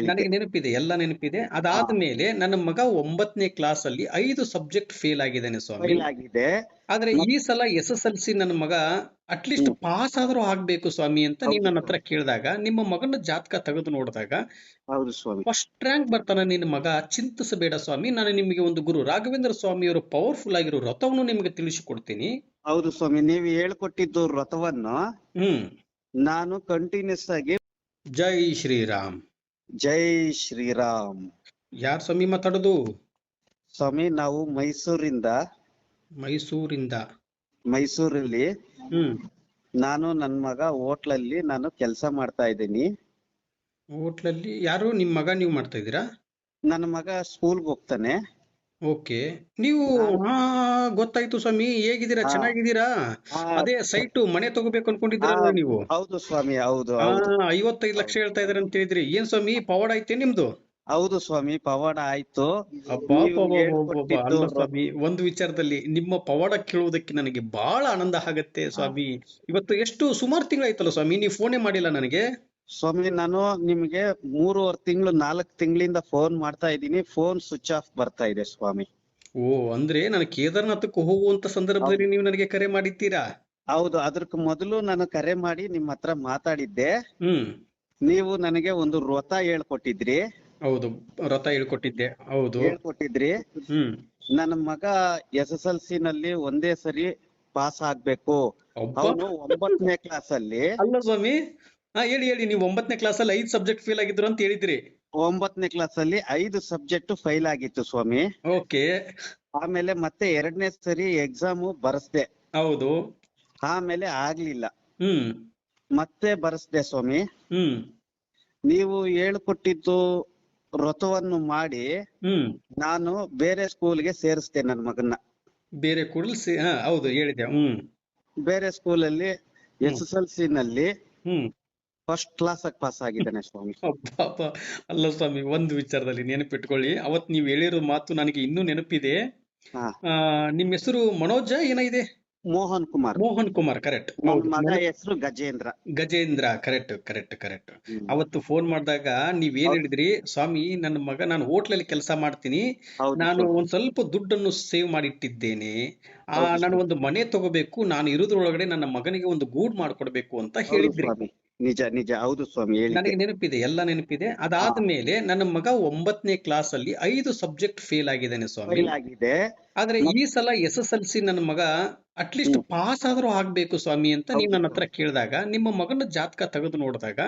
ನನಗೆ ನೆನಪಿದೆ ಎಲ್ಲ ನೆನಪಿದೆ. ಅದಾದ ಮೇಲೆ ನನ್ನ ಮಗ ಒಂಬತ್ತನೇ ಕ್ಲಾಸ್ ಅಲ್ಲಿ ಐದು ಸಬ್ಜೆಕ್ಟ್ ಫೇಲ್ ಆಗಿದ್ದಾನೆ ಸ್ವಾಮಿ. ಆಗಿದೆ. ಆದ್ರೆ ಈ ಸಲ ಎಸ್ ಎಸ್ ಎಲ್ ಸಿ ನನ್ನ ಮಗ ಅಟ್ಲೀಸ್ಟ್ ಪಾಸ್ ಆದ್ರೂ ಆಗ್ಬೇಕು ಸ್ವಾಮಿ ಅಂತ ನೀವು ನನ್ನ ಹತ್ರ ಕೇಳಿದಾಗ ನಿಮ್ಮ ಮಗನ ಜಾತಕ ತೆಗೆದು ನೋಡಿದಾಗ ಹೌದು ಸ್ವಾಮಿ. ಫಸ್ಟ್ ರ್ಯಾಂಕ್ ಬರ್ತಾನೆ ನಿನ್ನ ಮಗ ಚಿಂತಿಸಬೇಡ ಸ್ವಾಮಿ. ನಾನು ನಿಮಗೆ ಒಂದು ಗುರು ರಾಘವೇಂದ್ರ ಸ್ವಾಮಿಯವರು ಪವರ್ಫುಲ್ ಆಗಿರೋ ವ್ರತವನ್ನು ನಿಮಗೆ ತಿಳಿಸಿಕೊಡ್ತೀನಿ. ಹೌದು ಸ್ವಾಮಿ ನೀವು ಹೇಳ್ಕೊಟ್ಟಿದ್ದು ವ್ರತವನ್ನು ಹ್ಮ್. ನಾನು ಕಂಟಿನ್ಯೂಸ್ ಆಗಿ ಜೈ ಶ್ರೀರಾಮ್. ಜೈ ಶ್ರೀರಾಮ್. ಯಾರ್ ಸ್ವಾಮಿ ಮಾತಾಡೋದು? ಸ್ವಾಮಿ ನಾವು ಮೈಸೂರಿಂದ. ಮೈಸೂರಿಂದ. ಮೈಸೂರಲ್ಲಿ. ಹ್ಮ್. ನಾನು ನನ್ ಮಗ ಹೋಟ್ಲಲ್ಲಿ ನಾನು ಕೆಲಸ ಮಾಡ್ತಾ ಇದ್ದೀನಿ. ಹೋಟ್ಲಲ್ಲಿ ಯಾರು? ನಿಮ್ ಮಗ ನೀವು ಮಾಡ್ತಾ ಇದ್ದೀರಾ? ನನ್ನ ಮಗ ಸ್ಕೂಲ್ಗೆ ಹೋಗ್ತಾನೆ. ಓಕೆ. ನೀವು ಹಾ. ಗೊತ್ತಾಯ್ತು ಸ್ವಾಮಿ ಹೇಗಿದ್ದೀರಾ? ಚೆನ್ನಾಗಿದ್ದೀರಾ? ಹಾ, ಅದೇ ಸೈಟ್ ಮನೆ ತಗೋಬೇಕು ಅನ್ಕೊಂಡಿದ್ದೀರಲ್ಲ ಹಾ, ನೀವು? ಹೌದು ಸ್ವಾಮಿ ಹೌದು ಹಾ ಹೌದು. ಐವತ್ತೈದು ಲಕ್ಷ ಹೇಳ್ತಾ ಇದಾರೆ ಅಂತ ಹೇಳಿದ್ರಿ. ಏನ್ ಸ್ವಾಮಿ ಪವಾಡ ಐತೆ ನಿಮ್ದು? ಹೌದು ಸ್ವಾಮಿ ಪವಾಡ ಆಯ್ತು. ಅಬ್ಬಾ ನೀವು ಅಬ್ಬಾ, ಅಬ್ಬಾ, ಹೇಳ್ಕೊಟ್ಟಿದ್ದು ಅಲ್ಲ ಸ್ವಾಮಿ ಒಂದು ವಿಚಾರದಲ್ಲಿ ನಿಮ್ಮ ಪವಾಡ ಕೇಳುವುದಕ್ಕೆ ನನಗೆ ಬಹಳ ಆನಂದ ಆಗತ್ತೆ ಸ್ವಾಮಿ. ಇವತ್ತು ಎಷ್ಟು ಸುಮಾರು ತಿಂಗಳಾಯ್ತಲ್ಲ ಸ್ವಾಮಿ ನೀವು ಫೋನೇ ಮಾಡಿಲ್ಲ ನನಗೆ? ಸ್ವಾಮಿ ನಾನು ನಿಮ್ಗೆ ಮೂರುವರೆ ತಿಂಗಳು ನಾಲ್ಕು ತಿಂಗಳಿಂದ ಫೋನ್ ಮಾಡ್ತಾ ಇದ್ದೀನಿ. ಫೋನ್ ಸ್ವಿಚ್ ಆಫ್ ಬರ್ತಾ ಇದೆ ಸ್ವಾಮಿ. ಓ ಅಂದ್ರೆ ನಾನು ಕೇದಾರ್ನಾಥಕ್ಕೆ ಹೋಗುವಂತ ಸಂದರ್ಭದಲ್ಲಿ ನೀವು ನನಗೆ ಕರೆ ಮಾಡಿದ್ದೀರಾ? ಹೌದು ಅದಕ್ಕೆ ಮೊದಲು ನಾನು ಕರೆ ಮಾಡಿ ನಿಮ್ಮ ಹತ್ರ ಮಾತಾಡಿದ್ದೆ. ಹ್ಮ್. ನೀವು ನನಗೆ ಒಂದು ವ್ರತ ಹೇಳ್ಕೊಟ್ಟಿದ್ರಿ. ಹೌದು ವ್ರತ ಹೇಳ್ಕೊಟ್ಟಿದ್ದೆ. ಹೌದು. ಹೇಳ್ಕೊಟ್ಟಿದ್ರಿ. ಹ್ಮ್. ನನ್ನ ಮಗ ಎಸ್ ಎಸ್ ಎಲ್ ಸಿ ನಲ್ಲಿ ಒಂದೇ ಸರಿ ಪಾಸ್ ಆಗ್ಬೇಕು. ಅವನು ಒಂಬತ್ತನೇ ಕ್ಲಾಸ್ ಅಲ್ಲಿ. ಅಲ್ಲ ಸ್ವಾಮಿ ಹಾ ಹೇಳಿ ಹೇಳಿ ನೀವು ಒಂಬತ್ತನೇ ಕ್ಲಾಸ್ ಅಲ್ಲಿ ಐದು ಸಬ್ಜೆಕ್ಟ್ ಫೇಲ್ ಆಗಿದ್ರು ಅಂತ ಹೇಳಿದ್ರಿ. ಒಂಬತ್ತನೇ ಕ್ಲಾಸ್ ಅಲ್ಲಿ ಐದು ಸಬ್ಜೆಕ್ಟ್ ಫೈಲ್ ಆಗಿತ್ತು ಸ್ವಾಮಿ. ಓಕೆ. ಆಮೇಲೆ ಮತ್ತೆ ಎರಡನೇ ಸರಿ ಎಕ್ಸಾಮ್ ಬರ್ಸ್ದೆ. ಹೌದು. ಆಮೇಲೆ ಆಗ್ಲಿಲ್ಲ. ಹ್ಮ್. ಮತ್ತೆ ಬರ್ಸ್ದೆ ಸ್ವಾಮಿ. ಹ್ಮ್. ನೀವು ಹೇಳ್ಕೊಟ್ಟಿದ್ದು ವ್ರತವನ್ನು ಮಾಡಿ ಹ್ಮ್. ನಾನು ಬೇರೆ ಸ್ಕೂಲ್ಗೆ ಸೇರಿಸ್ದೆ ನನ್ನ ಮಗನ್ನ. ಬೇರೆ ಕೂಡಲ್ ಹಾ ಹೌದು ಹೇಳಿದೆ ಹ್ಮ್. ಬೇರೆ ಸ್ಕೂಲಲ್ಲಿ ಎಸ್ ಎಸ್ ಎಲ್ ಸಿ ನಲ್ಲಿ ಹ್ಮ್. ಫಸ್ಟ್ ಕ್ಲಾಸ್ ಆಗಿ ಪಾಸ್ ಆಗಿದ್ದಾನೆ ಸ್ವಾಮಿ. ಪಾಪ. ಅಲ್ಲ ಸ್ವಾಮಿ ಒಂದು ವಿಚಾರದಲ್ಲಿ ನೆನಪಿಟ್ಕೊಳ್ಳಿ. ಅವತ್ ನೀವು ಹೇಳಿರೋ ಮಾತು ನನಗೆ ಇನ್ನೂ ನೆನಪಿದೆ. ಹಾ. ಆ ನಿಮ್ ಹೆಸರು ಮನೋಜ ಏನಿದೆ ಮೋಹನ್ ಕುಮಾರ್. ಮೋಹನ್ ಕುಮಾರ್ ಕರೆಕ್ಟ್ ಮಗ ಹೆಸರು Gajendra. Gajendra correct correct correct ಅವತ್ತು ಫೋನ್ ಮಾಡಿದಾಗ ನೀವ್ ಏನ್ ಹೇಳಿದ್ರಿ? ಸ್ವಾಮಿ ನನ್ನ ಮಗ ನಾನು ಹೋಟ್ಲಲ್ಲಿ ಕೆಲಸ ಮಾಡ್ತೀನಿ. ನಾನು ಒಂದ್ ಸ್ವಲ್ಪ ದುಡ್ಡನ್ನು ಸೇವ್ ಮಾಡಿಟ್ಟಿದ್ದೇನೆ. ಆ ನಾನು ಒಂದು ಮನೆ ತಗೋಬೇಕು. ನಾನು ಇರೋದ್ರೊಳಗಡೆ ನನ್ನ ಮಗನಿಗೆ ಒಂದು ಗೂಡ್ ಮಾಡ್ಕೊಡ್ಬೇಕು ಅಂತ ಹೇಳಿದ್ರಿ. ನಿಜ ನಿಜ. ಹೌದು ಸ್ವಾಮಿ ನನಗೆ ನೆನಪಿದೆ ಎಲ್ಲ ನೆನಪಿದೆ. ಅದಾದ ಮೇಲೆ ನನ್ನ ಮಗ ಒಂಬತ್ತನೇ ಕ್ಲಾಸ್ ಅಲ್ಲಿ ಐದು ಸಬ್ಜೆಕ್ಟ್ ಫೇಲ್ ಆಗಿದ್ದಾನೆ ಸ್ವಾಮಿ. ಆಗಿದೆ. ಆದ್ರೆ ಈ ಸಲ ಎಸ್ ಎಸ್ ಎಲ್ ಸಿ ನನ್ನ ಮಗ ಅಟ್ಲೀಸ್ಟ್ ಪಾಸ್ ಆದ್ರೂ ಆಗ್ಬೇಕು ಸ್ವಾಮಿ ಅಂತ ನೀವ್ ನನ್ನ ಹತ್ರ ಕೇಳಿದಾಗ ನಿಮ್ಮ ಮಗನ ಜಾತಕ ತೆಗೆದು ನೋಡಿದಾಗ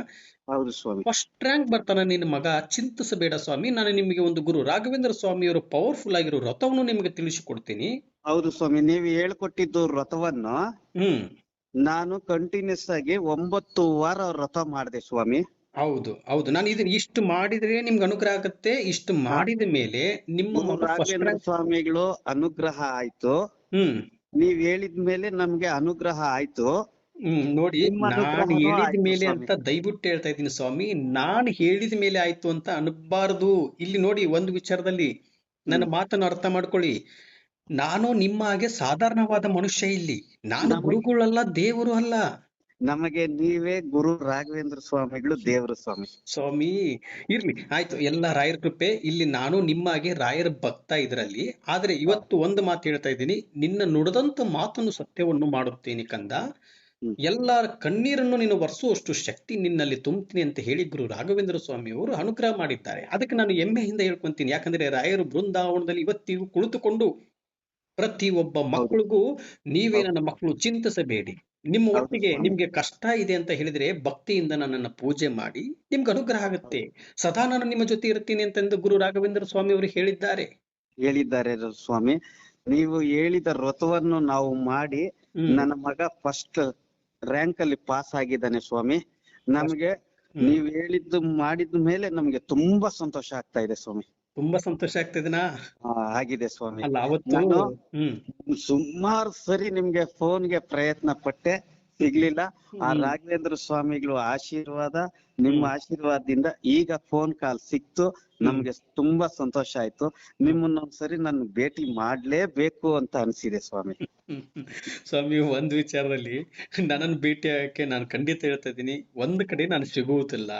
ಹೌದು ಸ್ವಾಮಿ. ಫಸ್ಟ್ ರ್ಯಾಂಕ್ ಬರ್ತಾನೆ ನಿನ್ನ ಮಗ. ಚಿಂತಿಸಬೇಡ ಸ್ವಾಮಿ. ನಾನು ನಿಮಗೆ ಒಂದು ಗುರು. ರಾಘವೇಂದ್ರ ಸ್ವಾಮಿಯವರು ಪವರ್ಫುಲ್ ಆಗಿರೋ ವ್ರತವನ್ನು ನಿಮಗೆ ತಿಳಿಸಿಕೊಡ್ತೀನಿ. ಹೌದು ಸ್ವಾಮಿ ನೀವು ಹೇಳ್ಕೊಟ್ಟಿದ್ದು ವ್ರತವನ್ನು ಹ್ಮ್. ನಾನು ಕಂಟಿನ್ಯೂಸ್ ಆಗಿ ಒಂಬತ್ತು ವಾರ ವ್ರತ ಮಾಡಿದೆ ಸ್ವಾಮಿ. ಹೌದು ಹೌದು. ನಾನು ಇದನ್ನ ಇಷ್ಟು ಮಾಡಿದ್ರೆ ನಿಮ್ಗೆ ಅನುಗ್ರಹ ಆಗುತ್ತೆ ಇಷ್ಟು ಮಾಡಿದ ಮೇಲೆ ನಿಮ್ಮ ರಾಘವೇಂದ್ರ ಸ್ವಾಮಿಗಳು ಅನುಗ್ರಹ ಆಯ್ತು. ಹ್ಮ್. ನೀವ್ ಹೇಳಿದ ಮೇಲೆ ನಮ್ಗೆ ಅನುಗ್ರಹ ಆಯ್ತು. ಹ್ಮ್ ನೋಡಿ ನಿಮ್ಮ ನಾನು ಅನುಗ್ರಹನೂ ಹೇಳಿದ ಆಯ್ತು ಮೇಲೆ ಸ್ವಾಮಿ. ಅಂತ ದಯವಿಟ್ಟು ಹೇಳ್ತಾ ಇದ್ದೀನಿ ಸ್ವಾಮಿ ನಾನು ಹೇಳಿದ ಮೇಲೆ ಆಯ್ತು ಅಂತ ಅನ್ಬಾರ್ದು. ಇಲ್ಲಿ ನೋಡಿ ಒಂದು ವಿಚಾರದಲ್ಲಿ ನನ್ನ ಮಾತನ್ನು ಅರ್ಥ ಮಾಡ್ಕೊಳ್ಳಿ. ನಾನು ನಿಮ್ಮ ಹಾಗೆ ಸಾಧಾರಣವಾದ ಮನುಷ್ಯ ಇಲ್ಲಿ. ನಾನು ಗುರುಗಳಲ್ಲ ದೇವರು ಅಲ್ಲ. ನಮಗೆ ನೀವೇ ಗುರು ರಾಘವೇಂದ್ರ ಸ್ವಾಮಿಗಳು ದೇವರ ಸ್ವಾಮಿ. ಸ್ವಾಮಿ ಇರ್ಲಿ. ಆಯ್ತು ಎಲ್ಲ ರಾಯರ ಕೃಪೆ. ಇಲ್ಲಿ ನಾನು ನಿಮ್ಮ ಹಾಗೆ ರಾಯರ ಭಕ್ತ ಇದರಲ್ಲಿ. ಆದ್ರೆ ಇವತ್ತು ಒಂದು ಮಾತು ಹೇಳ್ತಾ ಇದ್ದೀನಿ. ನಿನ್ನ ನುಡಿದಂತ ಮಾತನ್ನು ಸತ್ಯವನ್ನು ಮಾಡುತ್ತೇನೆ ಕಂದ. ಎಲ್ಲರ ಕಣ್ಣೀರನ್ನು ನೀನು ಒರೆಸುವಷ್ಟು ಶಕ್ತಿ ನಿನ್ನಲ್ಲಿ ತುಂಬುತ್ತೀನಿ ಅಂತ ಹೇಳಿ ಗುರು ರಾಘವೇಂದ್ರ ಸ್ವಾಮಿ ಅವರು ಅನುಗ್ರಹ ಮಾಡಿದ್ದಾರೆ. ಅದಕ್ಕೆ ನಾನು ಹೆಮ್ಮೆಯಿಂದ ಹೇಳ್ಕೊಂತೀನಿ. ಯಾಕಂದ್ರೆ ರಾಯರು ಬೃಂದಾವನದಲ್ಲಿ ಇವತ್ತಿಗೂ ಕುಳಿತುಕೊಂಡು ಪ್ರತಿ ಒಬ್ಬ ಮಕ್ಕಳಿಗೂ ನೀವೇ ನನ್ನ ಮಕ್ಕಳು ಚಿಂತಿಸಬೇಡಿ. ನಿಮ್ಮ ಒಟ್ಟಿಗೆ ನಿಮ್ಗೆ ಕಷ್ಟ ಇದೆ ಅಂತ ಹೇಳಿದ್ರೆ ಭಕ್ತಿಯಿಂದ ನನ್ನನ್ನು ಪೂಜೆ ಮಾಡಿ ನಿಮ್ಗೆ ಅನುಗ್ರಹ ಆಗುತ್ತೆ. ಸದಾ ನಾನು ನಿಮ್ಮ ಜೊತೆ ಇರ್ತೀನಿ ಅಂತಂದು ಗುರು ರಾಘವೇಂದ್ರ ಸ್ವಾಮಿ ಅವರು ಹೇಳಿದ್ದಾರೆ. ಹೇಳಿದ್ದಾರೆ ಸ್ವಾಮಿ. ನೀವು ಹೇಳಿದ ವ್ರತವನ್ನು ನಾವು ಮಾಡಿ ನನ್ನ ಮಗ ಫಸ್ಟ್ ರ್ಯಾಂಕ್ ಅಲ್ಲಿ ಪಾಸ್ ಆಗಿದ್ದಾನೆ ಸ್ವಾಮಿ. ನಮ್ಗೆ ನೀವು ನೀವ್ ಹೇಳಿದ್ದು ಮಾಡಿದ ಮೇಲೆ ನಮ್ಗೆ ತುಂಬಾ ಸಂತೋಷ ಆಗ್ತಾ ಇದೆ ಸ್ವಾಮಿ. ತುಂಬಾ ಸಂತೋಷ ಆಗ್ತದನಾ ಆ, ಆಗಿದೆ ಸ್ವಾಮಿ. ಅಲ್ಲ ಅವತ್ತು ನಾನು ಹ್ಮ್. ಸುಮಾರು ಸರಿ ನಿಮ್ಗೆ ಫೋನ್ಗೆ ಪ್ರಯತ್ನ ಪಟ್ಟೆ. ಸಿಗ್ಲಿಲ್ಲ. ಆ. ರಾಘವೇಂದ್ರ ಸ್ವಾಮಿಗಳು ಆಶೀರ್ವಾದ ನಿಮ್ಮ ಆಶೀರ್ವಾದದಿಂದ ಈಗ ಫೋನ್ ಕಾಲ್ ಸಿಕ್ತು. ನಮ್ಗೆ ತುಂಬಾ ಸಂತೋಷ ಆಯ್ತು. ನಿಮ್ಮನ್ನ ಒಂದ್ಸರಿ ನಾನು ಭೇಟಿ ಮಾಡ್ಲೇಬೇಕು ಅಂತ ಅನ್ಸಿದೆ ಸ್ವಾಮಿ. ಸ್ವಾಮಿ ಒಂದ್ ವಿಚಾರದಲ್ಲಿ ನನ್ನನ್ನು ಭೇಟಿ ಆಗಕ್ಕೆ ನಾನು ಖಂಡಿತ ಹೇಳ್ತಾ ಇದ್ದೀನಿ. ಒಂದ್ ಕಡೆ ನಾನು ಸಿಗುವುದಿಲ್ಲ.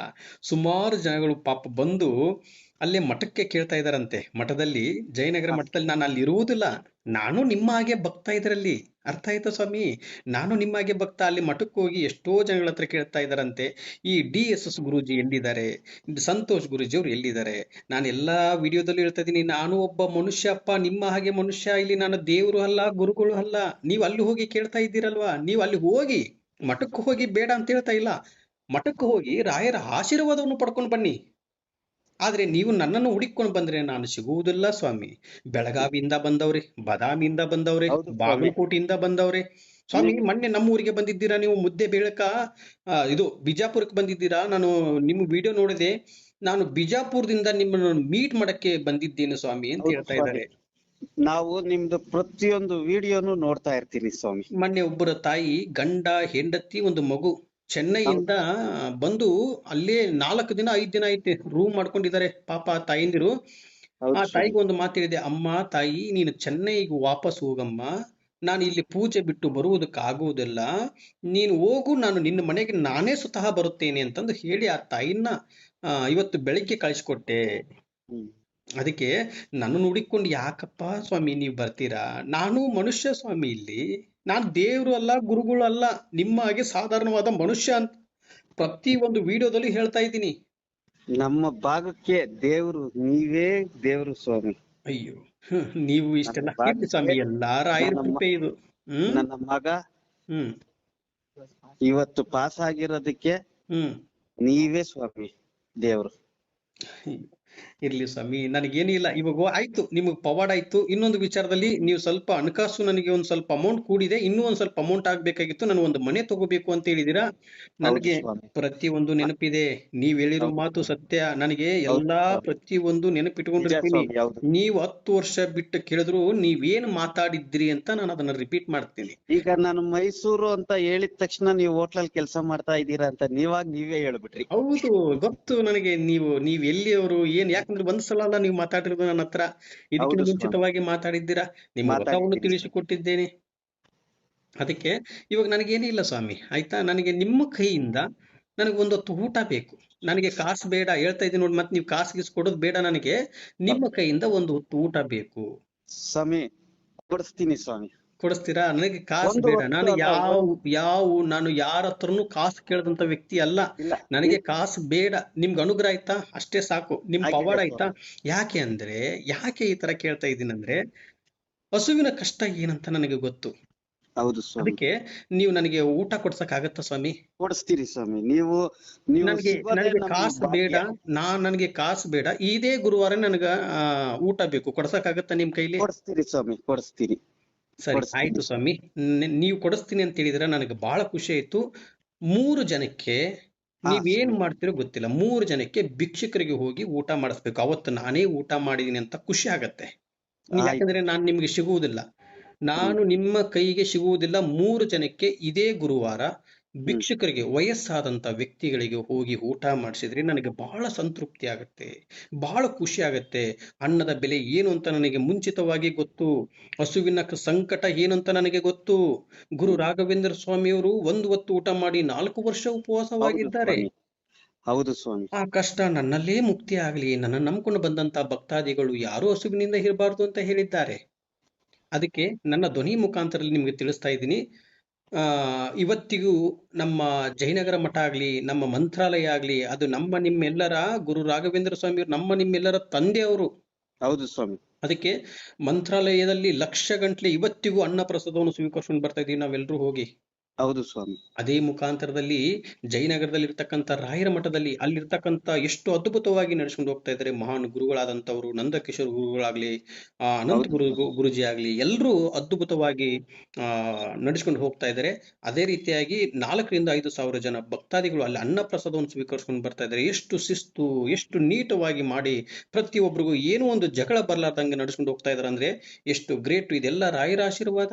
ಸುಮಾರು ಜನಗಳು ಪಾಪ ಬಂದು ಅಲ್ಲಿ ಮಠಕ್ಕೆ ಕೇಳ್ತಾ ಇದಾರಂತೆ ಮಠದಲ್ಲಿ ಜಯನಗರ ಮಠದಲ್ಲಿ ನಾನು ಅಲ್ಲಿ ಇರುವುದಿಲ್ಲ. ನಾನು ನಿಮ್ಮ ಹಾಗೆ ಭಕ್ತ ಇದರಲ್ಲಿ. ಅರ್ಥ ಆಯ್ತಾ ಸ್ವಾಮಿ? ನಾನು ನಿಮ್ಮಾಗೆ ಭಕ್ತ, ಅಲ್ಲಿ ಮಠಕ್ಕೆ ಹೋಗಿ ಎಷ್ಟೋ ಜನಗಳ ಹತ್ರ ಕೇಳ್ತಾ ಇದ್ದಾರಂತೆ. ಈ ಡಿ ಎಸ್ ಎಸ್ ಗುರೂಜಿ ಎಲ್ಲಿದ್ದಾರೆ? ಸಂತೋಷ್ ಗುರೂಜಿ ಅವ್ರು ಎಲ್ಲಿದ್ದಾರೆ? ನಾನು ಎಲ್ಲಾ ವಿಡಿಯೋದಲ್ಲೂ ಹೇಳ್ತಾ ಇದ್ದೀನಿ, ನಾನು ಒಬ್ಬ ಮನುಷ್ಯಪ್ಪ ನಿಮ್ಮ ಹಾಗೆ ಮನುಷ್ಯ, ಇಲ್ಲಿ ನಾನು ದೇವರು ಅಲ್ಲ, ಗುರುಗಳು ಅಲ್ಲ. ನೀವು ಅಲ್ಲಿ ಹೋಗಿ ಕೇಳ್ತಾ ಇದ್ದೀರಲ್ವಾ? ನೀವು ಅಲ್ಲಿ ಹೋಗಿ ಮಠಕ್ಕೆ ಹೋಗಿ ಬೇಡ ಅಂತ ಹೇಳ್ತಾ ಇಲ್ಲ. ಮಠಕ್ಕೆ ಹೋಗಿ ರಾಯರ ಆಶೀರ್ವಾದವನ್ನು ಪಡ್ಕೊಂಡು ಬನ್ನಿ. ಆದ್ರೆ ನೀವು ನನ್ನನ್ನು ಹುಡುಕೊಂಡು ಬಂದ್ರೆ ನಾನು ಸಿಗುವುದಿಲ್ಲ ಸ್ವಾಮಿ. ಬೆಳಗಾವಿಯಿಂದ ಬಂದವ್ರೆ ಬದಾಮಿಯಿಂದ ಬಂದವ್ರೆ. ಬಾಗಲಕೋಟೆಯಿಂದ ಬಂದವ್ರೆ. ಸ್ವಾಮಿ ಮೊನ್ನೆ ನಮ್ಮ ಊರಿಗೆ ಬಂದಿದ್ದೀರಾ ನೀವು? ಮುದ್ದೆ ಬೆಳಕ? ಇದು ಬಿಜಾಪುರಕ್ಕೆ ಬಂದಿದ್ದೀರಾ? ನಾನು ನಿಮ್ಮ ವಿಡಿಯೋ ನೋಡಿದೆ. ನಾನು ಬಿಜಾಪುರದಿಂದ ನಿಮ್ಮನ್ನು ಮೀಟ್ ಮಾಡಕ್ಕೆ ಬಂದಿದ್ದೇನೆ ಸ್ವಾಮಿ ಅಂತ ಹೇಳ್ತಾ ಇದ್ದಾರೆ. ನಾವು ನಿಮ್ದು ಪ್ರತಿಯೊಂದು ವಿಡಿಯೋನು ನೋಡ್ತಾ ಇರ್ತೀನಿ ಸ್ವಾಮಿ. ಮೊನ್ನೆ ಒಬ್ಬರ ತಾಯಿ ಗಂಡ ಹೆಂಡತಿ ಒಂದು ಮಗು ಚೆನ್ನೈಯಿಂದ ಬಂದು ಅಲ್ಲೇ ನಾಲ್ಕು ದಿನ ಐದ್ ದಿನ ಐತೆ ರೂಮ್ ಮಾಡ್ಕೊಂಡಿದ್ದಾರೆ ಪಾಪ ಆ ತಾಯಿಂದಿರು. ಆ. ತಾಯಿಗೆ ಒಂದು ಮಾತು ಹೇಳಿದೆ ಅಮ್ಮ ತಾಯಿ ನೀನು ಚೆನ್ನೈಗೆ ವಾಪಸ್ ಹೋಗಮ್ಮ. ನಾನು ಇಲ್ಲಿ ಪೂಜೆ ಬಿಟ್ಟು ಬರುವುದಕ್ಕಾಗುವುದಿಲ್ಲ ನೀನು ಹೋಗು ನಾನು ನಿನ್ನ ಮನೆಗೆ ನಾನೇ ಸ್ವತಃ ಬರುತ್ತೇನೆ ಅಂತಂದು ಹೇಳಿ ಆ ತಾಯಿನ ಇವತ್ತು ಬೆಳಿಗ್ಗೆ ಕಳಿಸ್ಕೊಟ್ಟೆ. ಅದಕ್ಕೆ ನನ್ನ ಹುಡುಕೊಂಡು ಯಾಕಪ್ಪ ಸ್ವಾಮಿ ನೀವು ಬರ್ತೀರಾ? ನಾನು ಮನುಷ್ಯ ಸ್ವಾಮಿ ಇಲ್ಲಿ. ನಾನು ದೇವರು ಅಲ್ಲ ಗುರುಗಳು ಅಲ್ಲ ನಿಮ್ಮ ಹಾಗೆ ಸಾಧಾರಣವಾದ ಮನುಷ್ಯ ಅಂತ ಪ್ರತಿ ಒಂದು ವಿಡಿಯೋದಲ್ಲಿ ಹೇಳ್ತಾ ಇದ್ದೀನಿ. ನಮ್ಮ ಭಾಗಕ್ಕೆ ದೇವರು ನೀವೇ ದೇವರು ಸ್ವಾಮಿ. ಅಯ್ಯೋ ನೀವು ಇಷ್ಟೆಲ್ಲ ಹೇಳಿ ಸ್ವಾಮಿ ಎಲ್ಲಾರ ಕೃಪೆ ಇದು. ಹ್ಮ್. ನನ್ನ ಮಗ ಹ್ಮ್. ಇವತ್ತು ಪಾಸ್ ಆಗಿರೋದಕ್ಕೆ ಹ್ಮ್. ನೀವೇ ಸ್ವಾಮಿ ದೇವ್ರು. ಇರ್ಲಿ ಸ್ವಾಮಿ. ನನಗೇನಿಲ್ಲ. ಇವಾಗ ಆಯ್ತು ನಿಮಗೆ ಪವಾಡ ಆಯ್ತು. ಇನ್ನೊಂದು ವಿಚಾರದಲ್ಲಿ ನೀವು ಸ್ವಲ್ಪ ಹಣಕಾಸು ನನಗೆ ಒಂದ್ ಸ್ವಲ್ಪ ಅಮೌಂಟ್ ಕೂಡಿದೆ. ಇನ್ನೂ ಒಂದ್ ಸ್ವಲ್ಪ ಅಮೌಂಟ್ ಆಗ್ಬೇಕಾಗಿತ್ತು. ನಾನು ಒಂದು ಮನೆ ತಗೋಬೇಕು ಅಂತ ಹೇಳಿದೀರಾ? ನನಗೆ ಪ್ರತಿ ಒಂದು ನೆನಪಿದೆ. ನೀವ್ ಹೇಳಿರೋ ಮಾತು ಸತ್ಯ. ನನಗೆ ಎಲ್ಲಾ. ಪ್ರತಿ ಒಂದು ನೆನಪಿಟ್ಕೊಂಡಿರ್ತೀನಿ. ನೀವು ಹತ್ತು ವರ್ಷ ಬಿಟ್ಟು ಕೇಳಿದ್ರು ನೀವೇನ್ ಮಾತಾಡಿದ್ರಿ ಅಂತ ನಾನು ಅದನ್ನ ರಿಪೀಟ್ ಮಾಡ್ತೀನಿ. ಈಗ ನಾನು ಮೈಸೂರು ಅಂತ ಹೇಳಿದ ತಕ್ಷಣ ನೀವು ಹೋಟ್ಲಲ್ಲಿ ಕೆಲಸ ಮಾಡ್ತಾ ಇದ್ದೀರಾ ಅಂತ ನೀವಾಗ ನೀವೇ ಹೇಳ್ಬಿಟ್ರಿ. ಹೌದು ಗೊತ್ತು ನನಗೆ. ನೀವು ನೀವ್ ಎಲ್ಲಿಯವರು ಏನ್ ಯಾಕಂದ್ರೆ ಒಂದ್ ಸಲ ಅಲ್ಲ ನೀವು ಮಾತಾಡಿರೋದು ನನ್ನ ಹತ್ರ. ಇದಕ್ಕಿಂತ ಮುಂಚಿತವಾಗಿ ಮಾತಾಡಿದ್ದೀರಾ? ನಿಮ್ಮ ಮತವನ್ನು ತಿಳಿಸಿಕೊಟ್ಟಿದ್ದೇನೆ ಅದಕ್ಕೆ ಇವಾಗ ನನಗೇನಿಲ್ಲ ಸ್ವಾಮಿ. ಆಯ್ತಾ? ನನಗೆ ನಿಮ್ಮ ಕೈಯಿಂದ ನನಗೆ ಒಂದೊತ್ತು ಊಟ ಬೇಕು. ನನಗೆ ಕಾಸು ಬೇಡ. ಹೇಳ್ತಾ ಇದ್ದೀನಿ ನೋಡಿ ಮತ್ತೆ ನೀವು ಕಾಸು ಗೀಸು ಕೊಡೋದು ಬೇಡ ನನಗೆ. ನಿಮ್ಮ ಕೈಯಿಂದ ಒಂದು ಹೊತ್ತು ಊಟ ಬೇಕು. ಸ್ವಾಮಿ ಕೊಡಿಸ್ತೀನಿ ಸ್ವಾಮಿ. ಕೊಡಿಸ್ತೀರಾ? ನನಗೆ ಕಾಸು ಬೇಡ. ನಾನು ಯಾವ ಯಾವ ನಾನು ಯಾರ ಹತ್ರನೂ ಕಾಸು ಕೇಳದಂತ ವ್ಯಕ್ತಿ ಅಲ್ಲ. ನನಗೆ ಕಾಸು ಬೇಡ. ನಿಮ್ಗೆ ಅನುಗ್ರಹ ಆಯ್ತಾ? ಅಷ್ಟೇ ಸಾಕು. ನಿಮ್ ಪವಾಡ. ಆಯ್ತಾ? ಯಾಕೆ ಅಂದ್ರೆ ಯಾಕೆ ಈ ತರ ಕೇಳ್ತಾ ಇದ್ದೀನಿ ಅಂದ್ರೆ ಹಸುವಿನ ಕಷ್ಟ ಏನಂತ ನನಗೆ ಗೊತ್ತು. ಹೌದು ಅದಕ್ಕೆ ನೀವು ನನಗೆ ಊಟ ಕೊಡ್ಸಕ್ ಆಗತ್ತಾ ಸ್ವಾಮಿ? ಕೊಡಿಸ್ತೀರಿ ಸ್ವಾಮಿ. ನೀವು ನನಗೆ ನನಗೆ ಕಾಸು ಬೇಡ. ನಾ ನನಗೆ ಕಾಸು ಬೇಡ. ಇದೇ ಗುರುವಾರ ನನಗ ಊಟ ಬೇಕು. ಕೊಡ್ಸಕ್ ಆಗತ್ತಾ ನಿಮ್ ಕೈಲಿ? ಕೊಡಿಸ್ತೀರಿ ಸ್ವಾಮಿ. ಕೊಡಿಸ್ತೀನಿ ಸರಿ ಆಯ್ತು ಸ್ವಾಮಿ. ನೀವು ಕೊಡಿಸ್ತೀನಿ ಅಂತ ಹೇಳಿದ್ರೆ ನನಗೆ ಬಹಳ ಖುಷಿ ಆಯ್ತು. ಮೂರು ಜನಕ್ಕೆ ನೀವೇನ್. ಮಾಡ್ತೀರೋ ಗೊತ್ತಿಲ್ಲ. ಮೂರು ಜನಕ್ಕೆ ಭಿಕ್ಷಕರಿಗೆ ಹೋಗಿ ಊಟ ಮಾಡಿಸ್ಬೇಕು. ಅವತ್ತು ನಾನೇ ಊಟ ಮಾಡಿದೀನಿ ಅಂತ ಖುಷಿ ಆಗತ್ತೆ. ಯಾಕಂದ್ರೆ ನಾನು ನಿಮ್ಗೆ ಸಿಗುವುದಿಲ್ಲ. ನಾನು ನಿಮ್ಮ ಕೈಗೆ ಸಿಗುವುದಿಲ್ಲ. ಮೂರು ಜನಕ್ಕೆ ಇದೇ ಗುರುವಾರ ಭಿಕ್ಷುಕರಿಗೆ ವಯಸ್ಸಾದಂತ ವ್ಯಕ್ತಿಗಳಿಗೆ ಹೋಗಿ ಊಟ ಮಾಡಿಸಿದ್ರೆ ನನಗೆ ಬಹಳ ಸಂತೃಪ್ತಿ ಆಗುತ್ತೆ ಬಹಳ ಖುಷಿ ಆಗುತ್ತೆ. ಅನ್ನದ ಬೆಲೆ ಏನು ಅಂತ ನನಗೆ ಮುಂಚಿತವಾಗಿ ಗೊತ್ತು. ಹಸುವಿನ ಸಂಕಟ ಏನು ಅಂತ ನನಗೆ ಗೊತ್ತು. ಗುರು ರಾಘವೇಂದ್ರ ಸ್ವಾಮಿಯವರು ಒಂದು ಹೊತ್ತು ಊಟ ಮಾಡಿ ನಾಲ್ಕು ವರ್ಷ ಉಪವಾಸವಾಗಿದ್ದಾರೆ. ಹೌದು ಸ್ವಾಮಿ. ಆ ಕಷ್ಟ ನನ್ನಲ್ಲೇ ಮುಕ್ತಿ ಆಗಲಿ ನನ್ನ ನಂಬ್ಕೊಂಡು ಬಂದಂತ ಭಕ್ತಾದಿಗಳು ಯಾರು ಹಸುವಿನಿಂದ ಇರಬಾರದು ಅಂತ ಹೇಳಿದ್ದಾರೆ. ಅದಕ್ಕೆ ನನ್ನ ಧ್ವನಿ ಮುಖಾಂತರಲ್ಲಿ ನಿಮಗೆ ತಿಳಿಸ್ತಾ ಇದ್ದೀನಿ. ಇವತ್ತಿಗೂ ನಮ್ಮ ಜಯನಗರ ಮಠ ಆಗ್ಲಿ ನಮ್ಮ ಮಂತ್ರಾಲಯ ಆಗ್ಲಿ ಅದು ನಮ್ಮ ನಿಮ್ಮೆಲ್ಲರ ಗುರು ರಾಘವೇಂದ್ರ ಸ್ವಾಮಿಯವರು ನಮ್ಮ ನಿಮ್ಮೆಲ್ಲರ ತಂದೆಯವರು. ಹೌದು ಸ್ವಾಮಿ. ಅದಕ್ಕೆ ಮಂತ್ರಾಲಯದಲ್ಲಿ ಲಕ್ಷ ಗಂಟ್ಲೆ ಇವತ್ತಿಗೂ ಅನ್ನ ಪ್ರಸಾದವನ್ನು ಸ್ವೀಕರಿಸ್ಕೊಂಡು ಬರ್ತಾ ಇದ್ದೀವಿ. ನಾವೆಲ್ಲರೂ ಹೋಗಿ. ಹೌದು ಸ್ವಾಮಿ. ಅದೇ ಮುಖಾಂತರದಲ್ಲಿ ಜಯನಗರದಲ್ಲಿ ಇರ್ತಕ್ಕಂಥ ರಾಯರ ಮಠದಲ್ಲಿ ಅಲ್ಲಿರ್ತಕ್ಕಂಥ ಎಷ್ಟು ಅದ್ಭುತವಾಗಿ ನಡೆಸ್ಕೊಂಡು ಹೋಗ್ತಾ ಇದ್ದಾರೆ ಮಹಾನ್ ಗುರುಗಳಾದಂಥವ್ರು ನಂದಕಿಶೋರ್ ಗುರುಗಳಾಗ್ಲಿ ಆ ಅನಂತ ಗುರು ಗುರುಜಿ ಆಗ್ಲಿ ಎಲ್ಲರೂ ಅದ್ಭುತವಾಗಿ ಆ ನಡೆಸ್ಕೊಂಡು ಹೋಗ್ತಾ ಇದ್ದಾರೆ. ಅದೇ ರೀತಿಯಾಗಿ ನಾಲ್ಕರಿಂದ ಐದು ಸಾವಿರ ಜನ ಭಕ್ತಾದಿಗಳು ಅಲ್ಲಿ ಅನ್ನ ಪ್ರಸಾದವನ್ನು ಸ್ವೀಕರಿಸ್ಕೊಂಡು ಬರ್ತಾ ಇದ್ದಾರೆ. ಎಷ್ಟು ಶಿಸ್ತು ಎಷ್ಟು ನೀಟವಾಗಿ ಮಾಡಿ ಪ್ರತಿಯೊಬ್ಬರಿಗೂ ಏನೋ ಒಂದು ಜಗಳ ಬರ್ಲಾರ್ದಂಗೆ ನಡೆಸ್ಕೊಂಡು ಹೋಗ್ತಾ ಇದಾರೆ ಅಂದ್ರೆ ಎಷ್ಟು ಗ್ರೇಟ್ ಇದೆಲ್ಲ ರಾಯರ ಆಶೀರ್ವಾದ.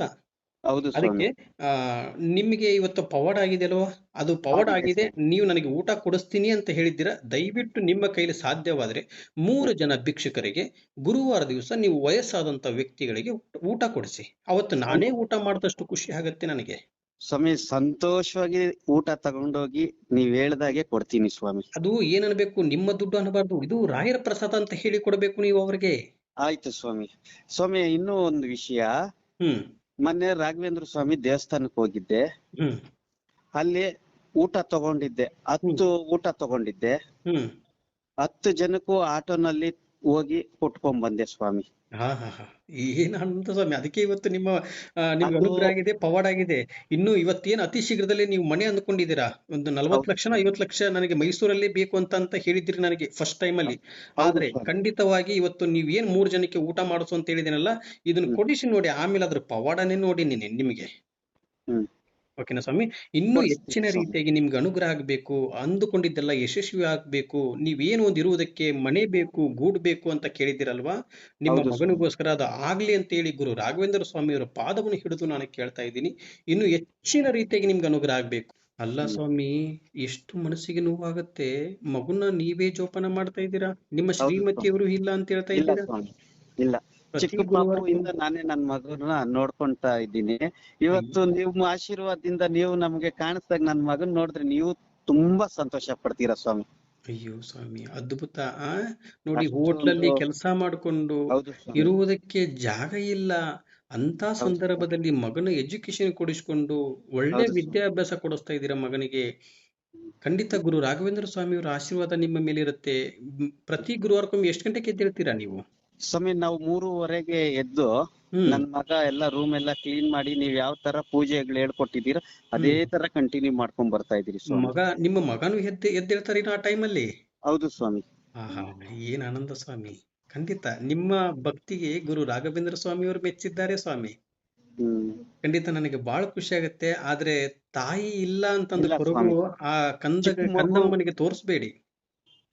ಹೌದು ಅದಕ್ಕೆ ಆ ನಿಮಗೆ ಇವತ್ತು ಪವಾಡ ಆಗಿದೆ ಅಲ್ವಾ? ಅದು ಪವಾಡ ಆಗಿದೆ ಆಗಿದೆ ನೀವು ನನಗೆ ಊಟ ಕೊಡಿಸ್ತೀನಿ ಅಂತ ಹೇಳಿದ್ದೀರಾ? ದಯವಿಟ್ಟು ನಿಮ್ಮ ಕೈಲಿ ಸಾಧ್ಯವಾದರೆ ಮೂರು ಜನ ಭಿಕ್ಷುಕರಿಗೆ ಗುರುವಾರ ದಿವಸ ನೀವು ವಯಸ್ಸಾದಂತ ವ್ಯಕ್ತಿಗಳಿಗೆ ಊಟ- ಊಟ ಕೊಡಿಸಿ. ಅವತ್ತು ನಾನೇ ಊಟ ಮಾಡಿದಷ್ಟು ಖುಷಿ ಆಗತ್ತೆ ನನಗೆ. ಸ್ವಾಮಿ ಸಂತೋಷವಾಗಿ ಊಟ ತಗೊಂಡೋಗಿ ನೀವ್ ಹೇಳ್ದಾಗೆ ಕೊಡ್ತೀನಿ ಸ್ವಾಮಿ. ಅದು ಏನನ್ಬೇಕು? ನಿಮ್ಮ ದುಡ್ಡು ಅನ್ನಬಾರ್ದು ಇದು ರಾಯರ ಪ್ರಸಾದ ಅಂತ ಹೇಳಿ ಕೊಡಬೇಕು ನೀವು ಅವರಿಗೆ. ಆಯ್ತು ಸ್ವಾಮಿ. ಸ್ವಾಮಿ ಇನ್ನೂ ಒಂದು ವಿಷಯ. ಹ್ಮ್. ಮೊನ್ನೆ ರಾಘವೇಂದ್ರ ಸ್ವಾಮಿ ದೇವಸ್ಥಾನಕ್ಕೆ ಹೋಗಿದ್ದೆ. ಅಲ್ಲಿ ಊಟ ತಗೊಂಡಿದ್ದೆ. ಹತ್ತು ಊಟ ತಗೊಂಡಿದ್ದೆ. ಹತ್ತು ಜನಕ್ಕೂ ಆಟೋನಲ್ಲಿ ಹೋಗಿ ಕೊಟ್ಕೊಂಡ್ ಬಂದೆ ಸ್ವಾಮಿ. ಹಾ ಹಾ ಹಾ ಏನು ಅಂತ ಸ್ವಾಮಿ ಅದಕ್ಕೆ ಇವತ್ತು ನಿಮ್ಮ ಆ, ನಿಮ್ಗೆ ಅದು- ಅನುಗ್ರಹ ಆಗಿದೆ ಪವಾಡ ಆಗಿದೆ ಇನ್ನು ಇವತ್ತೇನು ಅತಿ ಶೀಘ್ರದಲ್ಲೇ ನೀವು ಮನೆ ಅಂದ್ಕೊಂಡಿದ್ದೀರಾ ಒಂದು ನಲವತ್ತು ಹೌದು. ಲಕ್ಷ ಐವತ್ತು ಲಕ್ಷ ನನಗೆ ಮೈಸೂರಲ್ಲೇ ಬೇಕು ಅಂತ ಅಂತ ಹೇಳಿದ್ರಿ ನನಗೆ ಫಸ್ಟ್ ಟೈಮ್ ಅಲ್ಲಿ ಹೌದು ಆದ್ರೆ ಸ್ವಾಮಿ. ಖಂಡಿತವಾಗಿ ಇವತ್ತು ನೀವ್ ಏನ್ ಮೂರ್ ಜನಕ್ಕೆ ಊಟ ಮಾಡಿಸು ಅಂತ ಹೇಳಿದಿನಲ್ಲ ಇದನ್ನ ಹ್ಮ್. ಕೊಡಿಸಿ ನೋಡಿ ಆಮೇಲೆ ಅದ್ರ ಪವಾಡನೇ ನೋಡಿ ನೀನೆ ನಿಮಗೆ ಹ್ಮ್ ಓಕೆನಾ ಸ್ವಾಮಿ ಇನ್ನೂ ಹೆಚ್ಚಿನ ರೀತಿಯಾಗಿ ನಿಮ್ಗೆ ಅನುಗ್ರಹ ಆಗಬೇಕು ಅಂದುಕೊಂಡಿದ್ದೆಲ್ಲ ಯಶಸ್ವಿ ಆಗಬೇಕು ನೀವೇನು ಒಂದು ಇರುವುದಕ್ಕೆ ಮನೆ ಬೇಕು ಗೂಡು ಬೇಕು ಅಂತ ಕೇಳಿದಿರಲ್ವಾ ನಿಮ್ಮ. ಮಗನಿಗೋಸ್ಕರ ಅದು ಆಗ್ಲಿ ಅಂತ ಹೇಳಿ ಗುರು ರಾಘವೇಂದ್ರ ಸ್ವಾಮಿಯವರ ಪಾದವನ್ನು ಹಿಡಿದು ನಾನು ಕೇಳ್ತಾ ಇದ್ದೀನಿ. ಇನ್ನು ಹೆಚ್ಚಿನ ರೀತಿಯಾಗಿ ನಿಮ್ಗೆ ಅನುಗ್ರಹ ಆಗ್ಬೇಕು. ಅಲ್ಲ ಸ್ವಾಮಿ ಎಷ್ಟು ಮನಸ್ಸಿಗೆ ನೋವಾಗತ್ತೆ? ಮಗುನ ನೀವೇ ಜೋಪಾನ ಮಾಡ್ತಾ ಇದ್ದೀರಾ? ನಿಮ್ಮ ಶ್ರೀಮತಿಯವರು ಇಲ್ಲ ಅಂತ ಹೇಳ್ತಾ ಇದ್ದೀರಾ? ಇಲ್ಲ. ಚಿಕ್ಕ ಮಗುವಿಂದ ನಾನೇ ನನ್ನ ಮಗನ ನೋಡ್ಕೊಂತಾ ಇದ್ದೀನಿ. ಇವತ್ತು ನಿಮ್ಮ ಆಶೀರ್ವಾದದಿಂದ ನೀವು ನಮ್ಗೆ ಕಾಣಿಸ್ದಾಗ ನನ್ನ ಮಗನ್ ನೋಡಿದ್ರೆ ನೀವು ತುಂಬಾ ಸಂತೋಷ ಪಡ್ತೀರಾ ಸ್ವಾಮಿ. ಅಯ್ಯೋ ಸ್ವಾಮಿ ಅದ್ಭುತ ಆ? ನೋಡಿ ಹೋಟ್ಲಲ್ಲಿ ಕೆಲಸ ಮಾಡಿಕೊಂಡು ಇರುವುದಕ್ಕೆ ಜಾಗ ಇಲ್ಲ. ಅಂತ ಸಂದರ್ಭದಲ್ಲಿ ಮಗನ ಎಜುಕೇಶನ್ ಕೊಡಿಸ್ಕೊಂಡು ಒಳ್ಳೆ ವಿದ್ಯಾಭ್ಯಾಸ ಕೊಡಿಸ್ತಾ ಇದ್ದೀರಾ ಮಗನಿಗೆ? ಖಂಡಿತ ಗುರು ರಾಘವೇಂದ್ರ ಸ್ವಾಮಿಯವರ ಆಶೀರ್ವಾದ ನಿಮ್ಮ ಮೇಲೆ ಇರುತ್ತೆ ಪ್ರತಿ ಗುರುವಾರಕ್ಕೊಮ್ಮೆ ಎಷ್ಟು ಗಂಟೆಗೆ ಎದ್ದೇಳ್ತೀರಾ ನೀವು? ಸ್ವಾಮಿ ನಾವು ಮೂರುವರೆಗೆ ಎದ್ದು ನನ್ ಮಗ ಎಲ್ಲ ರೂಮ್ ಎಲ್ಲ ಕ್ಲೀನ್ ಮಾಡಿ ನೀವ್ ಯಾವ ತರ ಪೂಜೆಗಳು ಹೇಳ್ಕೊಟ್ಟಿದೀರ ಅದೇ ತರ ಕಂಟಿನ್ಯೂ ಮಾಡ್ಕೊಂಡ್ ಬರ್ತಾ ಇದೀರಿ ಸ್ವಾಮಿ. ಮಗ ನಿಮ್ಮ ಮಗನು ಎದ್ದೆ ಎದ್ದೇಳ್ತಾರೆ ಆ ಟೈಮಲ್ಲಿ ಹೌದು ಸ್ವಾಮಿ. ಆಹಾ ಏನ್ ಆನಂದ ಸ್ವಾಮಿ. ಖಂಡಿತ ನಿಮ್ಮ ಭಕ್ತಿಗೆ ಗುರು ರಾಘವೇಂದ್ರ ಸ್ವಾಮಿಯವರು ಮೆಚ್ಚಿದ್ದಾರೆ ಸ್ವಾಮಿ. ಖಂಡಿತ ನನಗೆ ಬಹಳ ಖುಷಿ ಆಗುತ್ತೆ ಆದ್ರೆ ತಾಯಿ ಇಲ್ಲ ಅಂತಂದ್ರೆ ಆ ಕಂದ ಕಂದಮ್ಮನಿಗೆ ತೋರಿಸ್ಬೇಡಿ.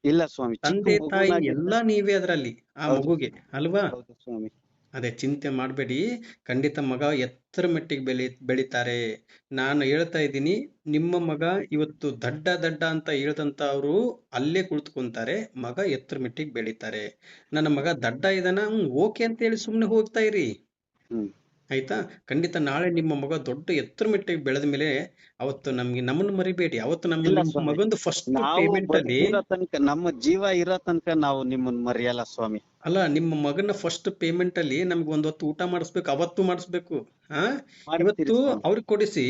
ಇಲ್ಲ ಸ್ವಾಮಿ ತಂದೆ ತಾಯಿ ಎಲ್ಲ ನೀವೇ ಅದರಲ್ಲಿ ಆ. ಮಗುಗೆ ಅಲ್ವಾ? ಸ್ವಾಮಿ. ಅದೇ ಚಿಂತೆ ಮಾಡಬೇಡಿ ಖಂಡಿತ ಮಗ ಎತ್ತರ ಮಟ್ಟಿಗೆ ಬೆಳಿ ಬೆಳಿತಾರೆ. ನಾನು ಹೇಳ್ತಾ ಇದ್ದೀನಿ ನಿಮ್ಮ ಮಗ ಇವತ್ತು ದಡ್ಡ ದಡ್ಡ ಅಂತ ಹೇಳ್ದಂತ ಅವರು ಅಲ್ಲೇ ಕುಳಿತುಕೊಂತಾರೆ ಮಗ ಎತ್ತರ ಮಟ್ಟಿಗೆ ಬೆಳಿತಾರೆ. ನನ್ನ ಮಗ ದಡ್ಡ ಇದಾನ ಓಕೆ ಅಂತ ಹೇಳಿ ಸುಮ್ನೆ ಹೋಗ್ತಾ ಇರಿ. ಆಯ್ತಾ? ಖಂಡಿತ ನಾಳೆ ನಿಮ್ಮ ಮಗ ದೊಡ್ಡ ಎತ್ತರ ಮಟ್ಟಿಗೆ ಬೆಳೆದ ಮೇಲೆ ಅವತ್ತು ನಮ್ಗೆ ನಮ್ಮನ್ನು ಮರಿಬೇಡಿ. ಅವತ್ತು ನಮ್ಮ ಮಗಂದು ಫಸ್ಟ್ ಪೇಮೆಂಟ್ ಅಲ್ಲಿ ತನಕ ನಮ್ಮ ಜೀವ ಇರೋ ತನಕ ನಾವು ನಿಮ್ಮನ್ನ ಮರೆಯಲ್ಲ ಸ್ವಾಮಿ. ಅಲ್ಲ ನಿಮ್ಮ ಮಗನ ಫಸ್ಟ್ ಪೇಮೆಂಟ್ ಅಲ್ಲಿ ನಮ್ಗೆ ಒಂದ್ ಹೊತ್ತು ಊಟ ಮಾಡಿಸ್ಬೇಕು ಅವತ್ತು ಮಾಡಿಸ್ಬೇಕು. ಹಾ ಇವತ್ತು. ಅವ್ರಿಗೆ ಕೊಡಿಸಿ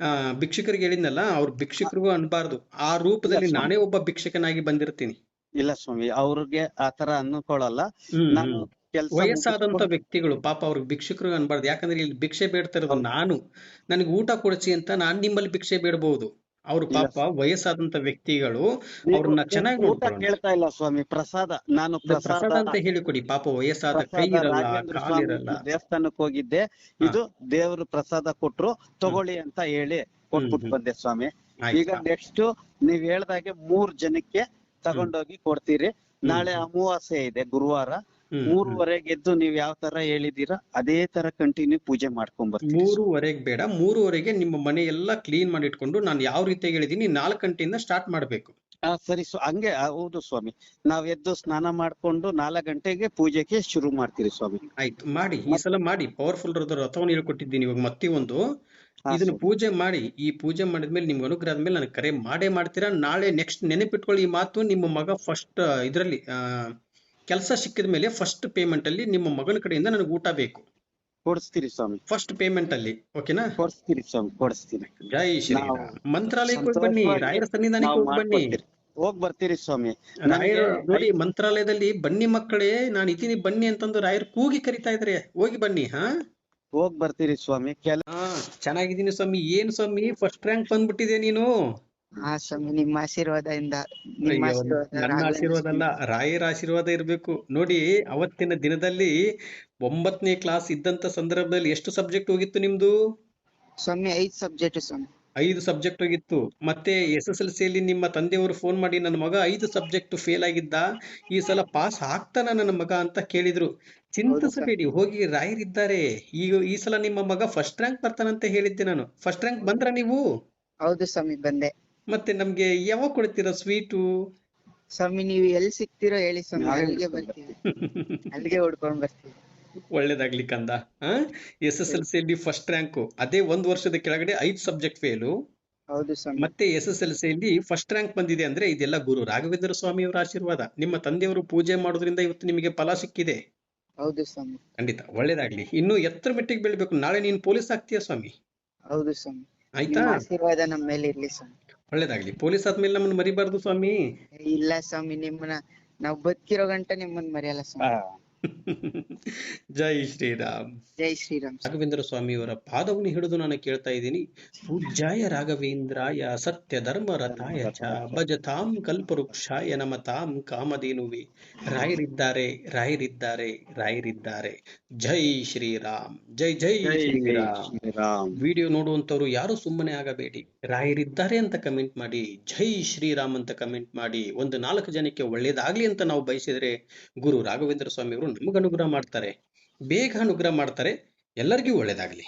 ಆ ಭಿಕ್ಷಕರಿಗೆ ಹೇಳಿದ್ನಲ್ಲ ಅವ್ರ ಭಿಕ್ಷಕರಿಗೂ ಅನ್ಬಾರ್ದು. ಆ ರೂಪದಲ್ಲಿ ನಾನೇ ಒಬ್ಬ ಭಿಕ್ಷಕನಾಗಿ ಬಂದಿರ್ತೀನಿ. ಇಲ್ಲ ಸ್ವಾಮಿ ಅವ್ರಿಗೆ ಆತರ ಅನ್ಕೊಳ್ಳಲ್ಲ. ನಾನು. ಕೆಲಸ ವಯಸ್ಸಾದಂತ ವ್ಯಕ್ತಿಗಳು ಪಾಪ ಅವ್ರಿಗೆ ಭಿಕ್ಷುಕರು ಅನ್ಬಾರ್ದು. ಯಾಕಂದ್ರೆ ಇಲ್ಲಿ ಭಿಕ್ಷೆ ಬೇಡ್ತಾ ಇರೋದು ನಾನು. ನನಗೆ ಊಟ ಕೊಡಿಸಿ ಅಂತ ನಾನ್ ನಿಮ್ಮಲ್ಲಿ ಭಿಕ್ಷೆ ಬೇಡಬಹುದು ಅವ್ರು ಪಾಪ ವಯಸ್ಸಾದಂತ ವ್ಯಕ್ತಿಗಳು ಅವ್ರನ್ನ ಚೆನ್ನಾಗಿ ಊಟ ಕೇಳ್ತಾ ಇಲ್ಲ ಸ್ವಾಮಿ ಪ್ರಸಾದ. ನಾನು ಪ್ರಸಾದ ಅಂತ ಹೇಳಿಕೊಡಿ. ಪಾಪ ವಯಸ್ಸಾದ ಕೈ ಇರಲ್ಲ ಕಾಲು ಕಾಲಿರಲ್ಲ ದೇವಸ್ಥಾನಕ್ಕೆ ಹೋಗಿದ್ದೆ. ಇದು ದೇವರು ಪ್ರಸಾದ ಕೊಟ್ರು ತಗೊಳ್ಳಿ ಅಂತ ಹೇಳಿ ಕೊಟ್ಬಿಟ್ಟು ಬಂದೆ ಸ್ವಾಮಿ. ಈಗ ನೆಕ್ಸ್ಟ್ ನೀವ್ ಹೇಳ್ದಾಗೆ ಮೂರ್ ಜನಕ್ಕೆ ತಗೊಂಡೋಗಿ ಕೊಡ್ತೀರಿ. ನಾಳೆ ಅಮಾವಾಸ್ಯೆ ಇದೆ ಗುರುವಾರ. ಮೂರುವರೆಗೆ ಎದ್ದು ನೀವ್ ಯಾವ ತರ ಹೇಳಿದೀರಾ ಅದೇ ತರ ಕಂಟಿನ್ಯೂ ಪೂಜೆ ಮಾಡ್ಕೊಂಡ್ ಬರ್ತೀವಿ ಮೂರುವರೆಗೆ ಬೇಡ ಮೂರುವರೆಗೆ ನಿಮ್ಮ ಮನೆ ಎಲ್ಲ ಕ್ಲೀನ್ ಮಾಡಿ ಇಟ್ಕೊಂಡು ನಾನು ಯಾವ ರೀತಿಯಾಗಿ ಹೇಳಿದೀನಿ ನಾಲ್ಕು ಗಂಟೆಯಿಂದ ಸ್ಟಾರ್ಟ್ ಮಾಡ್ಬೇಕು. ಆ ಸರಿ ಸೊ ಹಂಗೆ ಆ, ಹೌದು ಸ್ವಾಮಿ. ನಾವ್ ಎದ್ದು ಸ್ನಾನ ಮಾಡ್ಕೊಂಡು ನಾಲ್ಕು ಗಂಟೆಗೆ ಪೂಜೆಗೆ ಶುರು ಮಾಡ್ತೀರಿ ಸ್ವಾಮಿ. ಆಯ್ತು ಮಾಡಿ ಈ ಸಲ ಮಾಡಿ ಪವರ್ಫುಲ್ ರಥವನ್ನು ಹೇಳ್ಕೊಟ್ಟಿದ್ದೀನಿ ಇವಾಗ ಮತ್ತೆ ಒಂದು. ಹಾ, ಇದನ್ನ ಸ್ವಾಮಿ. ಪೂಜೆ ಮಾಡಿ ಈ ಪೂಜೆ ಮಾಡಿದ್ಮೇಲೆ ನಿಮ್ಗೆ ಅನುಗ್ರಹ ಆದ್ಮೇಲೆ ನನಗೆ ಕರೆ ಮಾಡೇ ಮಾಡ್ತೀರಾ? ನಾಳೆ ನೆಕ್ಸ್ಟ್ ನೆನಪಿಟ್ಕೊಳ್ಳಿ ಈ ಮಾತು ನಿಮ್ಮ ಮಗ ಫಸ್ಟ್ ಇದರಲ್ಲಿ ಕೆಲಸ ಸಿಕ್ಕಿದ ಮೇಲೆ ಫಸ್ಟ್ ಪೇಮೆಂಟ್ ಅಲ್ಲಿ ನಿಮ್ಮ ಮಗನ ಕಡೆಯಿಂದ ನನಗೆ ಊಟ ಬೇಕು. ಕೊಡಿಸ್ತೀರಿ ಸ್ವಾಮಿ. ಫಸ್ಟ್ ಪೇಮೆಂಟ್ ಅಲ್ಲಿ ಓಕೆನಾ ಕೊಡಿಸ್ತೀರಿ ಸ್ವಾಮಿ ಕೊಡಿಸ್ತೀನಿ. ಜೈ ಶ್ರೀರಾಮ್ ಮಂತ್ರಾಲಯಕ್ಕೆ ಹೋಗಿ ಬನ್ನಿ ರಾಯರ ಸನ್ನಿಧಾನಕ್ಕೆ ಹೋಗಿ ಬನ್ನಿ. ಹೋಗ್ ಬರ್ತೀರಿ ಸ್ವಾಮಿ. ನೋಡಿ ಮಂತ್ರಾಲಯದಲ್ಲಿ ಬನ್ನಿ ಮಕ್ಕಳೇ ನಾನು ಇದ್ದೀನಿ ಬನ್ನಿ ಅಂತಂದು ರಾಯರ್ ಕೂಗಿ ಕರಿತಾ ಇದ್ರೆ. ಹೋಗಿ ಬನ್ನಿ ಹಾ? ಹೋಗ್ ಬರ್ತೀರಿ ಸ್ವಾಮಿ. ಕೆಲ ಚೆನ್ನಾಗಿದ್ದೀನಿ ಸ್ವಾಮಿ. ಏನ್ ಸ್ವಾಮಿ? ಫಸ್ಟ್ ರ್ಯಾಂಕ್ ಬಂದ್ಬಿಟ್ಟಿದೆ ನೀನು. ಹಾ ಸ್ವಾಮಿ ನಿಮ್ಮ ಆಶೀರ್ವಾದದಿಂದ ನಿಮ್ಮ ಅಯ್ಯೋ ಆಶೀರ್ವಾದ ನನ್ನ ಆಶೀರ್ವಾದ. ಅಲ್ಲ ರಾಯರ ಆಶೀರ್ವಾದ ಇರ್ಬೇಕು. ನೋಡಿ ಅವತ್ತಿನ ದಿನದಲ್ಲಿ ಒಂಬತ್ತನೇ ಕ್ಲಾಸ್ ಇದ್ದಂತ ಸಂದರ್ಭದಲ್ಲಿ ಎಷ್ಟು ಸಬ್ಜೆಕ್ಟ್ ಹೋಗಿತ್ತು ನಿಮ್ದು? ಸ್ವಾಮಿ ಐದ್ ಸಬ್ಜೆಕ್ಟ್ ಸ್ವಾಮಿ. ಐದು ಸಬ್ಜೆಕ್ಟ್ ಹೋಗಿತ್ತು. ಮತ್ತೆ ಎಸ್ ಎಸ್ ಎಲ್ ಸಿಯಲ್ಲಿ ನಿಮ್ಮ ತಂದೆಯವರು ಫೋನ್ ಮಾಡಿ ನನ್ನ ಮಗ ಐದು ಸಬ್ಜೆಕ್ಟ್ ಫೇಲ್ ಆಗಿದ್ದ ಈ ಸಲ ಪಾಸ್ ಆಗ್ತಾನ ನನ್ನ ಮಗ? ಅಂತ ಕೇಳಿದ್ರು. ಚಿಂತಿಸಬೇಡಿ ಹೋಗಿ ರಾಯರಿದ್ದಾರೆ. ಈಗ ಈ ಸಲ ನಿಮ್ಮ ಮಗ ಫಸ್ಟ್ ರ್ಯಾಂಕ್ ಬರ್ತಾನಂತ ಹೇಳಿದ್ದೆ ನಾನು. ಫಸ್ಟ್ ರ್ಯಾಂಕ್ ಬಂದ್ರ ನೀವು? ಹೌದು ಸ್ವಾಮಿ ಬಂದೆ. ಮತ್ತೆ ನಮ್ಗೆ ಯಾವಾಗ ಕೊಡ್ತೀರಾ ಸ್ವೀಟು ಸ್ವಾಮಿ ನೀವು ಎಲ್ಲಿ ಸಿಗ್ತೀರೋ ಹೇಳಿ ಸ್ವಾಮಿ ಅಲ್ಲಿಗೆ ಬರ್ತೀನಿ. ಬರ್ತೀವಿ. ಅಲ್ಲಿಗೆ ಹುಡ್ಕೊಂಡ್ ಬರ್ತೀವಿ. ಒಳ್ಳೇದಾಗ್ಲಿ ಕಂದ ಎಸ್ ಎಸ್ ಎಲ್ ಸಿ ಸಿಯಲ್ಲಿ ಫಸ್ಟ್ ರ್ಯಾಂಕು ಅದೇ ಒಂದ್ ವರ್ಷದ ಕೆಳಗಡೆ ಐದು ಸಬ್ಜೆಕ್ಟ್ ಫೇಲು ಹೌದು ಸ್ವಾಮಿ. ಮತ್ತೆ ಎಸ್ ಎಸ್ ಎಲ್ ಸಿ ಅಲ್ಲಿ ಫಸ್ಟ್ ರ್ಯಾಂಕ್ ಬಂದಿದೆ ಅಂದ್ರೆ ಇದೆಲ್ಲ ಗುರು ರಾಘವೇಂದ್ರ ಸ್ವಾಮಿಯವರ ಆಶೀರ್ವಾದ. ನಿಮ್ಮ ತಂದೆಯವರು ಪೂಜೆ ಮಾಡೋದ್ರಿಂದ ಇವತ್ತು ನಿಮಗೆ ಫಲ ಸಿಕ್ಕಿದೆ. ಹೌದು ಸ್ವಾಮಿ. ಖಂಡಿತ ಒಳ್ಳೇದಾಗ್ಲಿ. ಇನ್ನು ಎತ್ತರ ಮೆಟ್ಟಿಗೆ ಬೆಳಿಬೇಕು. ನಾಳೆ ನೀನು ಪೊಲೀಸ್ ಆಗ್ತೀಯ ಸ್ವಾಮಿ? ಹೌದು ಸ್ವಾಮಿ. ಆಯ್ತಾ? ಆಶೀರ್ವಾದ ನಮ್ಮ ಮೇಲೆ ಇರ್ಲಿ ಸ್ವಾಮಿ. ಒಳ್ಳೇದಾಗ್ಲಿ. ಪೊಲೀಸ್ ಆದ್ಮೇಲೆ ನಮ್ಮನ್ನ ಮರಿಬಾರ್ದು ಸ್ವಾಮಿ. ಇಲ್ಲ ಸ್ವಾಮಿ ನಿಮ್ಮನ್ನ ನಾವ್ ಬದುಕಿರೋ ಗಂಟ ನಿಮ್ಮನ್ನ ಮರೆಯಲ್ಲ ಸ್ವಾಮಿ. ಜೈ ಶ್ರೀರಾಮ್. ಜೈ ಶ್ರೀರಾಮ್ ಸ್ವಾಮಿ. ರಾಘವೇಂದ್ರ ಸ್ವಾಮಿಯವರ ಪಾದವನ್ನು ಹಿಡಿದು ನಾನು ಕೇಳ್ತಾ ಇದ್ದೀನಿ. ಪೂಜ್ಯಾಯ ರಾಘವೇಂದ್ರಾಯ ಸತ್ಯ ಧರ್ಮ ರಥಾಯ ಚ ಭಜತಾಂ ಕಲ್ಪವೃಕ್ಷಾಯ ನಮತಾಂ ಕಾಮಧೇನುವೆ. ರಾಯರಿದ್ದಾರೆ ರಾಯರಿದ್ದಾರೆ ರಾಯರಿದ್ದಾರೆ. ಜೈ ಶ್ರೀರಾಮ್. ಜೈ ಜೈ ಜೈ ಶ್ರೀರಾಮ್. ಶ್ರೀರಾಮ್. ವಿಡಿಯೋ ನೋಡುವಂತವ್ರು ಯಾರು ಸುಮ್ಮನೆ ಆಗಬೇಡಿ. ರಾಯರಿದ್ದಾರೆ ಅಂತ ಕಮೆಂಟ್ ಮಾಡಿ, ಜೈ ಶ್ರೀರಾಮ್ ಅಂತ ಕಮೆಂಟ್ ಮಾಡಿ, ಒಂದು ನಾಲ್ಕು ಜನಕ್ಕೆ ಒಳ್ಳೇದಾಗ್ಲಿ ಅಂತ ನಾವು ಬಯಸಿದ್ರೆ ಗುರು ರಾಘವೇಂದ್ರ ಸ್ವಾಮಿಯವರು ನಮಗೆ ಅನುಗ್ರಹ ಮಾಡ್ತಾರೆ, ಬೇಗ ಅನುಗ್ರಹ ಮಾಡ್ತಾರೆ, ಎಲ್ಲರಿಗೂ ಒಳ್ಳೇದಾಗ್ಲಿ.